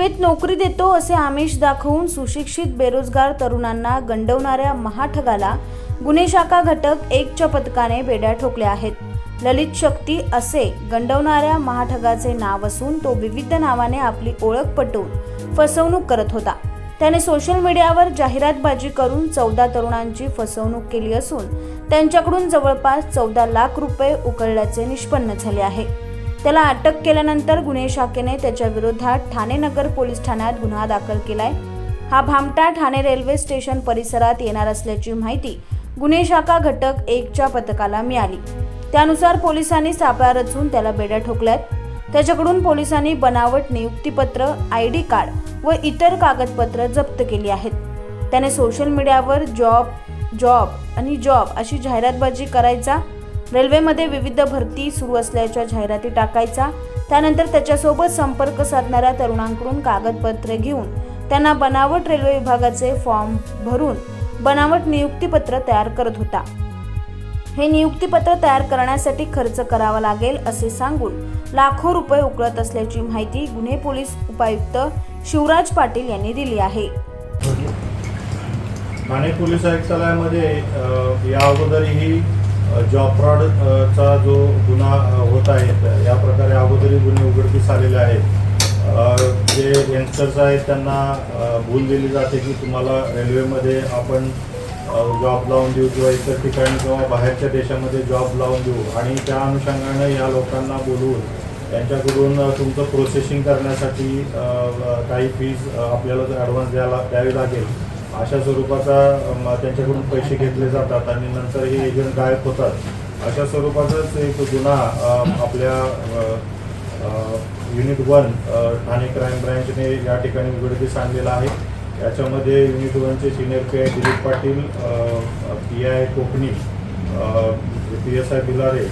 रेल्वेत नोकरी देतो असे आमिष दाखवून सुशिक्षित बेरोजगार तरुणांना गंडवणाऱ्या महाठगाला गुन्हे शाखा घटक एकच्या पथकाने बेड्या ठोकल्या आहेत. ललित शक्ती असे गंडवणाऱ्या महाठगाचे नाव असून तो विविध नावाने आपली ओळख पटवून फसवणूक करत होता. त्याने सोशल मीडियावर जाहिरातबाजी करून चौदा तरुणांची फसवणूक केली असून त्यांच्याकडून जवळपास चौदा लाख रुपये उकळल्याचे निष्पन्न झाले आहे. त्याला अटक केल्यानंतर गुन्हे शाखेने त्याच्या विरोधात ठाणे नगर पोलीस ठाण्यात गुन्हा दाखल केलाय. हा भामटा ठाणे रेल्वे स्टेशन परिसरात येणार असल्याची माहिती गुन्हे शाखा घटक एकच्या पथकाला मिळाली. त्यानुसार पोलिसांनी सापळा रचून त्याला बेड्या ठोकल्यात. त्याच्याकडून पोलिसांनी बनावट नियुक्तीपत्र आय डी कार्ड व इतर कागदपत्र जप्त केली आहेत. त्याने सोशल मीडियावर जॉब जॉब आणि जॉब अशी जाहिरातबाजी करायचा रेल्वेमध्ये विविध भरती सुरू असल्याच्या जाहिराती टाकायचा त्यानंतर त्याच्यासोबत संपर्क साधणाऱ्या तरुणांकडून कागदपत्रे घेऊन त्यांना बनावट रेल्वे विभागाचे फॉर्म भरून बनावट नियुक्तीपत्र तयार करत होता. हे नियुक्तीपत्र तयार करण्यासाठी खर्च करावा लागेल असे सांगून लाखो रुपये उकळत असल्याची माहिती गुन्हे पोलीस उपायुक्त शिवराज पाटील यांनी दिली आहे. ठाणे पोलीस आयुक्तालयामध्ये या अगोदरही जॉब फ्रॉडचा जो गुन्हा होत आहे या प्रकारे अगोदरी गुन्हे उघडकीस आलेले आहेत. जे यंगस्टर्स आहेत त्यांना भूल दिली जाते की तुम्हाला रेल्वेमध्ये आपण जॉब लावून देऊ किंवा इतर ठिकाणी किंवा बाहेरच्या देशामध्ये जॉब लावून देऊ. आणि त्या अनुषंगानं या लोकांना बोलवून त्यांच्याकडून तुमचं प्रोसेसिंग करण्यासाठी काही फीज आपल्याला ॲडव्हान्स द्यायला द्यावी लागेल अशा स्वरूपाचा त्यांच्याकडून पैसे घेतले जातात आणि नंतर हे एजंट गायब होतात. अशा स्वरूपाचाच एक गुन्हा आपल्या युनिट वन ठाणे क्राईम ब्रँचने या ठिकाणी उघडकीस आणलेला आहे. याच्यामध्ये unit वनचे senior P I Dilip Patil P I Kokani P S I Bilare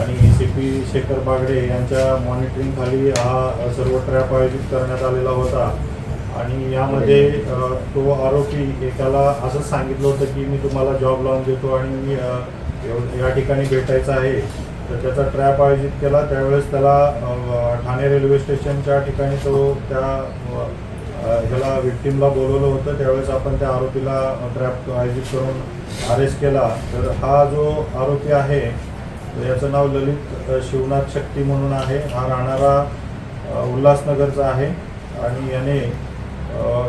आणि सी पी शेखर बागडे यांच्या मॉनिटरिंगखाली हा सर्व ट्रॅप आयोजित करण्यात आलेला होता. आणि यामध्ये तो आरोपी एकाला असंच सांगितलं होतं की मी तुम्हाला जॉब लावून देतो आणि मी या ठिकाणी भेटायचं आहे. तर त्याचा ट्रॅप आयोजित केला. त्यावेळेस त्याला ठाणे रेल्वे स्टेशनच्या ठिकाणी तो त्या ह्याला विक्टीमला बोलवलं होतं. त्यावेळेस आपण त्या आरोपीला ट्रॅप आयोजित करून अरेस्ट केला. तर हा जो आरोपी आहे याचं नाव ललित शिवनाथ शक्ती म्हणून आहे. हा राहणारा उल्हासनगरचा आहे. आणि याने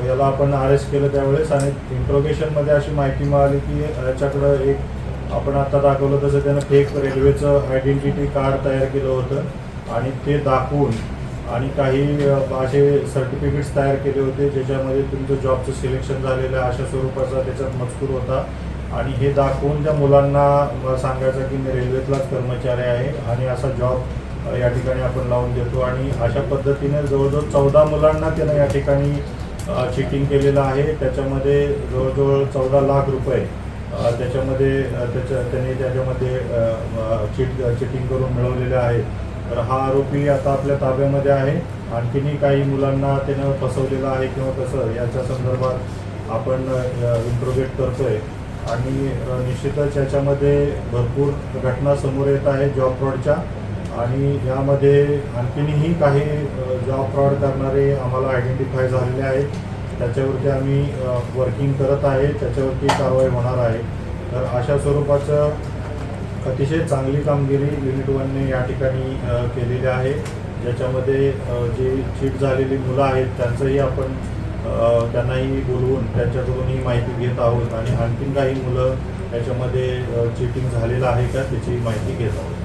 याला आपण अरेस्ट केलं त्यावेळेस आणि इंट्रोगेशनमध्ये अशी माहिती मिळाली की याच्याकडं एक आपण आता दाखवलं तसं त्यानं फेक रेल्वेचं आयडेंटिटी कार्ड तयार केलं होतं आणि ते दाखवून आणि काही असे सर्टिफिकेट्स तयार केले होते ज्याच्यामध्ये तुमचं जॉबचं सिलेक्शन झालेलं आहे अशा स्वरूपाचा त्याच्यात मजकूर होता. आणि हे दाखवून त्या मुलांना सांगायचं की मी रेल्वेतलाच कर्मचारी आहे आणि असा जॉब या ठिकाणी आपण लावून देतो. आणि अशा पद्धतीने जवळजवळ चौदा मुलांना त्यानं या ठिकाणी चिटिंग केलेलं आहे. त्याच्यामध्ये जवळजवळ चौदा लाख रुपये त्याच्यामध्ये त्याच्या त्याने त्याच्यामध्ये चिट चिटिंग करून मिळवलेले आहे. तर हा आरोपी आता आपल्या ताब्यामध्ये आहे. आणखीनही काही मुलांना त्यानं फसवलेलं आहे किंवा कसं याच्या संदर्भात आपण इंट्रोगेट करतोय. आणि निश्चितच याच्यामध्ये भरपूर घटना समोर येत आहे जॉब फ्रॉडच्या आणि यामध्ये आणखीनही काही जॉब फ्रॉड करणारे आम्हाला आयडेंटिफाय झालेले आहेत. त्याच्यावरती आम्ही वर्किंग करत आहे. त्याच्यावरती कारवाई होणार आहे. तर अशा स्वरूपाचं अतिशय चांगली कामगिरी युनिट वनने या ठिकाणी केलेली आहे. ज्याच्यामध्ये जी चीट झालेली मुलं आहेत त्यांचंही आपण त्यांनाही बोलवून त्यांच्याकडूनही माहिती घेत आहोत. आणि आणखीन काही मुलं त्याच्यामध्ये चिटिंग झालेलं आहे का त्याची माहिती घेत आहोत.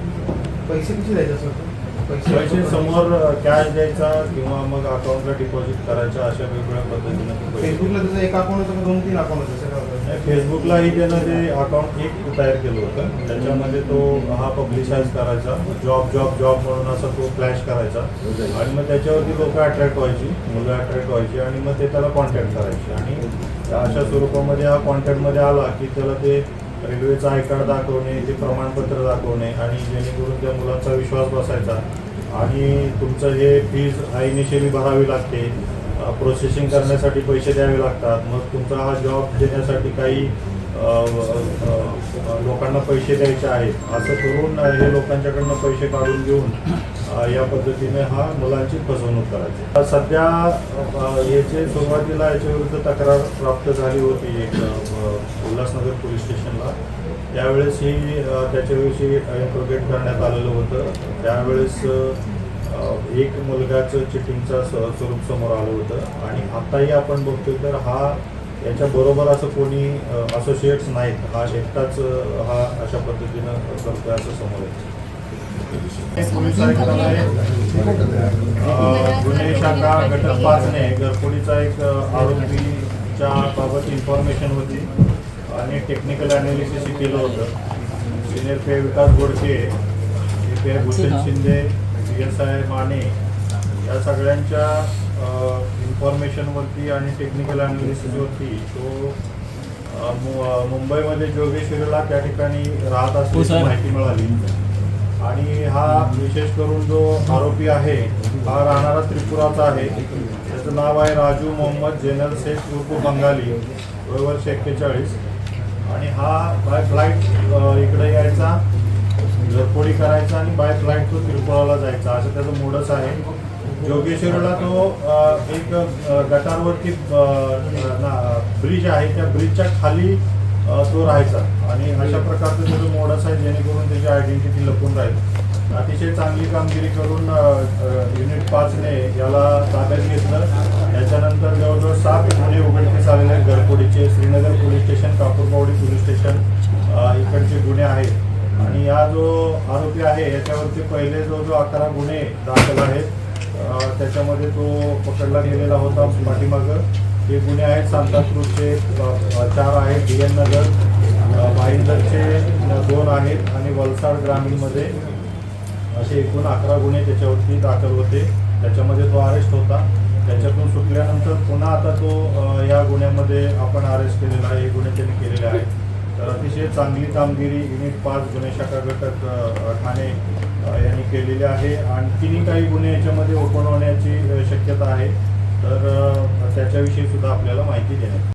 पैसे किती द्यायचे सर पैसे समोर कॅश द्यायचा किंवा मग अकाउंटला डिपॉझिट करायचा अशा वेगवेगळ्या पद्धतीनं फेसबुकला त्याचं एक अकाउंट होतं दोन तीन अकाउंट होतं नाही, फेसबुकलाही त्यानं ते अकाउंट एक तयार केलं होतं. त्याच्यामध्ये तो हा पब्लिसाइज करायचा जॉब जॉब जॉब म्हणून असा तो फ्लॅश करायचा. आणि मग त्याच्यावरती लोक अट्रॅक्ट व्हायची मुलं अट्रॅक्ट व्हायची आणि मग ते त्याला कॉन्टॅक्ट करायचे. आणि अशा स्वरूपामध्ये हा कॉन्टॅक्टमध्ये आला की त्याला ते रेल्वेचं आय कार्ड दाखवणे ते प्रमाणपत्र दाखवणे आणि जेणेकरून त्या मुलांचा विश्वास बसायचा. आणि तुमचं हे फीज आईनिशियली भरावी लागते. प्रोसेसिंग करण्यासाठी पैसे द्यावे लागतात. मग तुमचा हा जॉब देण्यासाठी काही लोकांना पैसे द्यायचे आहेत. असं करून हे लोकांच्याकडनं पैसे काढून घेऊन या पद्धतीने हा मुलांची फसवणूक करायची. सध्या याचे सुरुवातीला याच्याविरुद्ध तक्रार प्राप्त झाली होती एक उल्हासनगर पोलीस स्टेशनला. त्यावेळेस ही त्याच्याविषयी इंट्रोगेट करण्यात आलेलं होतं. त्यावेळेस एक मुलगाचं चिटिंगचा स- स्वरूप समोर आलं होतं. आणि आताही आपण बघतोय तर हा याच्या बरोबर असं कोणी असोसिएट्स नाहीत. हा एकटाच हा अशा पद्धतीनं करतोय असं समोर येतं. गुन्हे शाखा घटक पाचने घरफोडीचा एक आरोपीच्या बाबत इन्फॉर्मेशन होती आणि टेक्निकल अनालिसिस केलं होतं senior P Vikas Godke P Bhushan Shinde P S I Mane या सगळ्यांच्या इन्फॉर्मेशनवरती आणि टेक्निकल अनालिसिसवरती तो मुंबईमध्ये जोगेश्वरीला त्या ठिकाणी राहत असल्याची माहिती मिळाली. आणि हा विशेष करून जो आरोपी आहे हा राहणारा त्रिपुराचा आहे. त्याचं नाव आहे राजू मोहम्मद जेनल शेख उर्फ बंगाली वय वर्ष एक्केचाळीस. आणि हा बाय फ्लाईट इकडे यायचा झरपोडी करायचा आणि बाय फ्लाईट तो त्रिपुराला जायचा. असं त्याचं मोडच आहे. जोगेश्वरीला तो एक गटारवरती ब्रिज आहे. त्या ब्रिजच्या खाली तो राहायचा. आणि अशा प्रकारचं त्याचं मोडस आहे जेणेकरून त्याची आयडेंटिटी लपून राहील. अतिशय चांगली कामगिरी करून युनिट पाचने याला ताब्यात घेतलं. याच्यानंतर जवळजवळ सात गुन्हे उघडकीस आलेले आहेत घरफोडीचे Shrinagar police station Kapurbawdi police station इकडचे गुन्हे आहेत. आणि हा जो आरोपी आहे याच्यावरती पहिले जो जो अकरा गुन्हे दाखल आहेत त्याच्यामध्ये तो पकडला गेलेला होता पाठीमागं. हे गुन्हे आहेत सांताक्रूजचे चार आहेत डी एन नगर भाईंदरचे दोन आहेत आणि वलसाड ग्रामीणमध्ये असे एकूण अकरा गुन्हे त्याच्यावरती दाखल होते. त्याच्यामध्ये तो अरेस्ट होता. त्याच्यातून सुटल्यानंतर पुन्हा आता तो या गुन्ह्यामध्ये आपण अरेस्ट केलेला आहे. हे गुन्हे त्यांनी केलेले आहेत. तर अतिशय चांगली कामगिरी युनिट पाच गुन्हे शाखा घटक ठाणे यांनी केलेली आहे. आणखीनही काही गुन्हे याच्यामध्ये ओपन होण्याची शक्यता आहे. तर त्याच्याविषयी सुद्धा आपल्याला माहिती देण्यात